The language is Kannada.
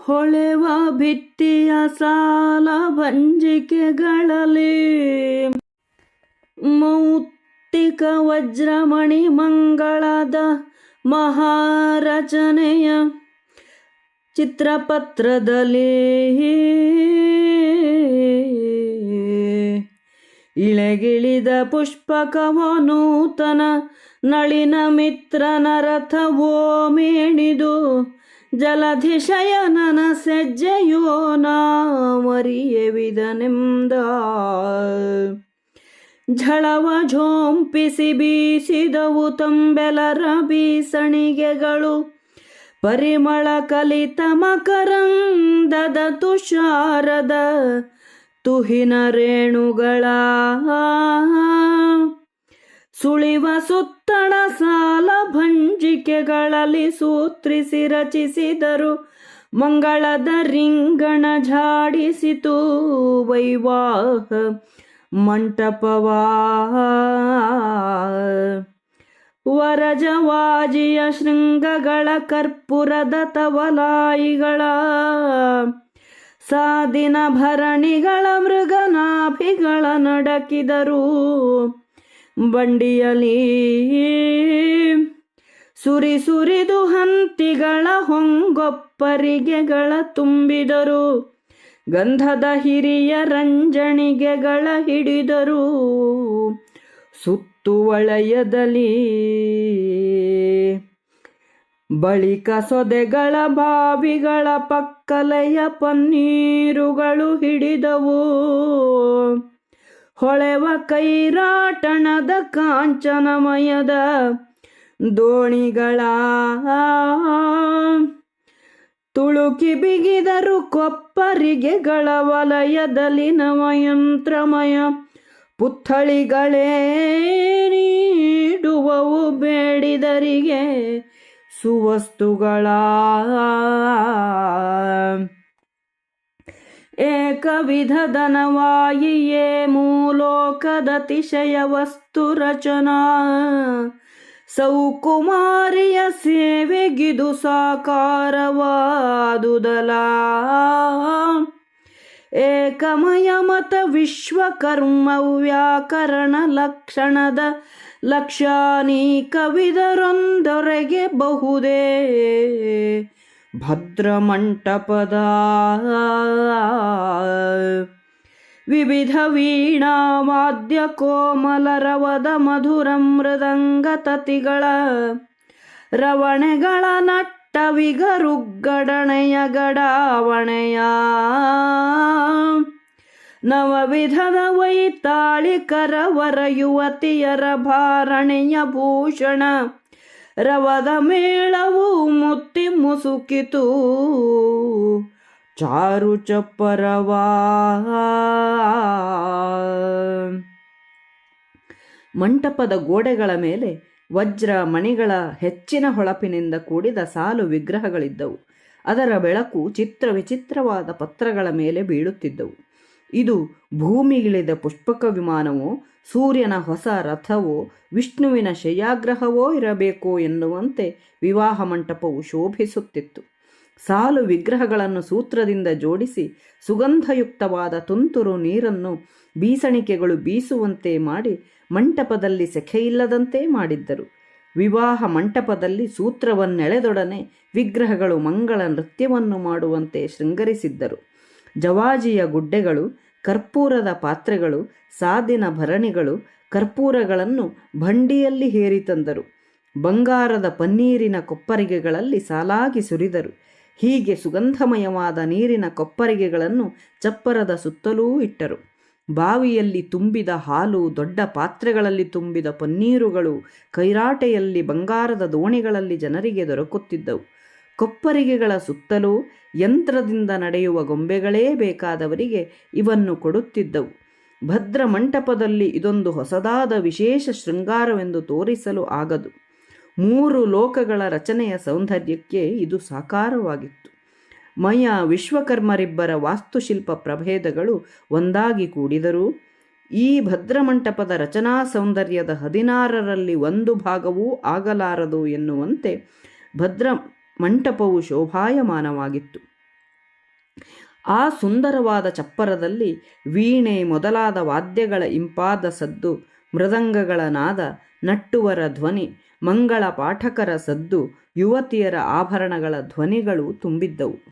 ಹೊಳೆವ ಭಿತ್ತಿಯ ಸಾಲ ಭಂಜಿಕೆಗಳಲ್ಲಿ ಮೌಕ್ತಿಕ ವಜ್ರಮಣಿ ಮಂಗಳದ ಮಹಾರಚನೆಯ ಚಿತ್ರಪತ್ರದಲ್ಲಿ. ಇಳೆಗಿಳಿದ ಪುಷ್ಪಕವ ನೂತನ ನಳಿನ ಮಿತ್ರನ ರಥವೋ ಮೇಣಿದು ಜಲಧಿಶಯನನ ಸೆಜ್ಜೆಯೋ ನಾಮರಿಯವಿದನೆಂದ ಝಳವ ಝೋಂಪಿಸಿ ಬೀಸಿದವು ತಂಬೆಲರ ಬೀಸಣಿಗೆಗಳು. ಪರಿಮಳ ಕಲಿತ ಮಕರಂದದ ತುಷಾರದ ತುಹಿನ ರೇಣುಗಳ. ಸುಳಿವ ಸುತ್ತಣ ಸಾಲ ಭಂಜಿಕೆಗಳಲ್ಲಿ ಸೂತ್ರಿಸಿ ರಚಿಸಿದರು. ಮಂಗಳದ ರಿಂಗಣ ಝಾಡಿಸಿತು ವೈವಾಹ ಮಂಟಪವಾ ವರಜವಾಜಿಯ ಶೃಂಗಗಳ ಕರ್ಪುರದ ತವಲಾಯಿಗಳ ಸಾದಿನ ಭರಣಿಗಳ ಮೃಗನಾಭಿಗಳ ನಡಕಿದರು. ಬಂಡಿಯಲಿ. ಸುರಿ ಸುರಿದು ಹಂತಿಗಳ ಹೊಂಗೊಪ್ಪರಿಗೆಗಳ ತುಂಬಿದರು. ಗಂಧದ ಹಿರಿಯ ರಂಜಣಿಗೆಗಳ ಹಿಡಿದರು. ಸುತ್ತುವಳಯದಲ್ಲಿ ಬಳಿಕ ಸೊದೆಗಳ ಬಾವಿಗಳ ಪಕ್ಕಲೆಯ ಪನ್ನೀರುಗಳು ಹಿಡಿದವು. ಹೊಳೆವ ಕೈರಾಟಣದ ಕಾಂಚನಮಯದ ದೋಣಿಗಳ. ತುಳುಕಿ ಬಿಗಿದರು ಕೊಪ್ಪರಿಗೆಗಳ ವಲಯದಲ್ಲಿ ನವಯಂತ್ರಮಯ ಪುತ್ಥಳಿಗಳೇ ನೀಡುವವು ಬೇಡಿದರಿಗೆ ಸುವಸ್ತುಗಳ. ಏಕವಿಧದನವಾಯಿಯೇ ಮೂಲೋಕದತಿಶಯ ವಸ್ತು ರಚನಾ. ಸೌಕುಮಾರಿಯ ಸೇವೆಗಿದು ಸಾಕಾರವಾದುದಲ. ಏಕಮಯ ಮತ ವಿಶ್ವಕರ್ಮ ವ್ಯಾಕರಣ ಲಕ್ಷಣದ ಲಕ್ಷಾನೀಕವಿದರೊಂದೊರೆಗೆ ಬಹುದೇ. ಭದ್ರಮಂಟಪದ ವಿವಿಧ ವೀಣಾ ವಾದ್ಯ ಕೋಮಲರವದ ಮಧುರ ಮೃದಂಗ ತತಿಗಳ ರವಣೆಗಳ ನಟ್ಟವಿಗರುಗ್ಗಡಣೆಯ ಗಡಾವಣೆಯ ನವವಿಧದ ವೈತಾಳಿಕರ ವರ ಯುವತಿಯರ ಭಾರಣೆಯ ಭೂಷಣ ರವದ ಮೇಳವು ಮುತ್ತಿ ಮುಸುಕಿತು. ಚಾರು ಚಪ್ಪರವಾ. ಮಂಟಪದ ಗೋಡೆಗಳ ಮೇಲೆ ವಜ್ರ ಮಣಿಗಳ ಹೆಚ್ಚಿನ ಹೊಳಪಿನಿಂದ ಕೂಡಿದ ಸಾಲು ವಿಗ್ರಹಗಳಿದ್ದವು. ಅದರ ಬೆಳಕು ಚಿತ್ರ ವಿಚಿತ್ರವಾದ ಪತ್ರಗಳ ಮೇಲೆ ಬೀಳುತ್ತಿದ್ದವು. ಇದು ಭೂಮಿಗಿಳಿದ ಪುಷ್ಪಕ ವಿಮಾನವೋ, ಸೂರ್ಯನ ಹೊಸ ರಥವೋ, ವಿಷ್ಣುವಿನ ಶಯಾಗ್ರಹವೋ ಇರಬೇಕೋ ಎನ್ನುವಂತೆ ವಿವಾಹ ಮಂಟಪವು ಶೋಭಿಸುತ್ತಿತ್ತು. ಸಾಲು ವಿಗ್ರಹಗಳನ್ನು ಸೂತ್ರದಿಂದ ಜೋಡಿಸಿ ಸುಗಂಧಯುಕ್ತವಾದ ತುಂತುರು ನೀರನ್ನು ಬೀಸಣಿಕೆಗಳು ಬೀಸುವಂತೆ ಮಾಡಿ ಮಂಟಪದಲ್ಲಿ ಸೆಖೆಯಿಲ್ಲದಂತೆ ಮಾಡಿದ್ದರು. ವಿವಾಹ ಮಂಟಪದಲ್ಲಿ ಸೂತ್ರವನ್ನೆಳೆದೊಡನೆ ವಿಗ್ರಹಗಳು ಮಂಗಳ ನೃತ್ಯವನ್ನು ಮಾಡುವಂತೆ ಶೃಂಗರಿಸಿದ್ದರು. ಜವಾಜಿಯ ಗುಡ್ಡೆಗಳು, ಕರ್ಪೂರದ ಪಾತ್ರೆಗಳು, ಸಾದಿನ ಭರಣಿಗಳು ಕರ್ಪೂರಗಳನ್ನು ಭಂಡಿಯಲ್ಲಿ ಹೇರಿ ತಂದರು. ಬಂಗಾರದ ಪನ್ನೀರಿನ ಕೊಪ್ಪರಿಗೆಗಳಲ್ಲಿ ಸಾಲಾಗಿ ಸುರಿದರು. ಹೀಗೆ ಸುಗಂಧಮಯವಾದ ನೀರಿನ ಕೊಪ್ಪರಿಗೆಗಳನ್ನು ಚಪ್ಪರದ ಸುತ್ತಲೂ ಇಟ್ಟರು. ಬಾವಿಯಲ್ಲಿ ತುಂಬಿದ ಹಾಲು, ದೊಡ್ಡ ಪಾತ್ರೆಗಳಲ್ಲಿ ತುಂಬಿದ ಪನ್ನೀರುಗಳು ಕೈರಾಟೆಯಲ್ಲಿ ಬಂಗಾರದ ದೋಣಿಗಳಲ್ಲಿ ಜನರಿಗೆ ದೊರಕುತ್ತಿದ್ದವು. ಕೊಪ್ಪರಿಗೆಗಳ ಸುತ್ತಲೂ ಯಂತ್ರದಿಂದ ನಡೆಯುವ ಗೊಂಬೆಗಳೇ ಬೇಕಾದವರಿಗೆ ಇವನ್ನು ಕೊಡುತ್ತಿದ್ದವು. ಭದ್ರ ಮಂಟಪದಲ್ಲಿ ಇದೊಂದು ಹೊಸದಾದ ವಿಶೇಷ ಶೃಂಗಾರವೆಂದು ತೋರಿಸಲು ಆಗದು. ಮೂರು ಲೋಕಗಳ ರಚನೆಯ ಸೌಂದರ್ಯಕ್ಕೆ ಇದು ಸಾಕಾರವಾಗಿತ್ತು. ಮಯ ವಿಶ್ವಕರ್ಮರಿಬ್ಬರ ವಾಸ್ತುಶಿಲ್ಪ ಪ್ರಭೇದಗಳು ಒಂದಾಗಿ ಕೂಡಿದರೂ, ಈ ಭದ್ರಮಂಟಪದ ರಚನಾ ಸೌಂದರ್ಯದ ಹದಿನಾರರಲ್ಲಿ ಒಂದು ಭಾಗವೂ ಆಗಲಾರದು ಎನ್ನುವಂತೆ ಭದ್ರ ಮಂಟಪವು ಶೋಭಾಯಮಾನವಾಗಿತ್ತು. ಆ ಸುಂದರವಾದ ಚಪ್ಪರದಲ್ಲಿ ವೀಣೆ ಮೊದಲಾದ ವಾದ್ಯಗಳ ಇಂಪಾದ ಸದ್ದು ಮೃದಂಗಗಳ ನಾದ ನಟ್ಟುವರ ಧ್ವನಿ ಮಂಗಳ ಪಾಠಕರ ಸದ್ದು ಯುವತಿಯರ ಆಭರಣಗಳ ಧ್ವನಿಗಳು ತುಂಬಿದ್ದವು.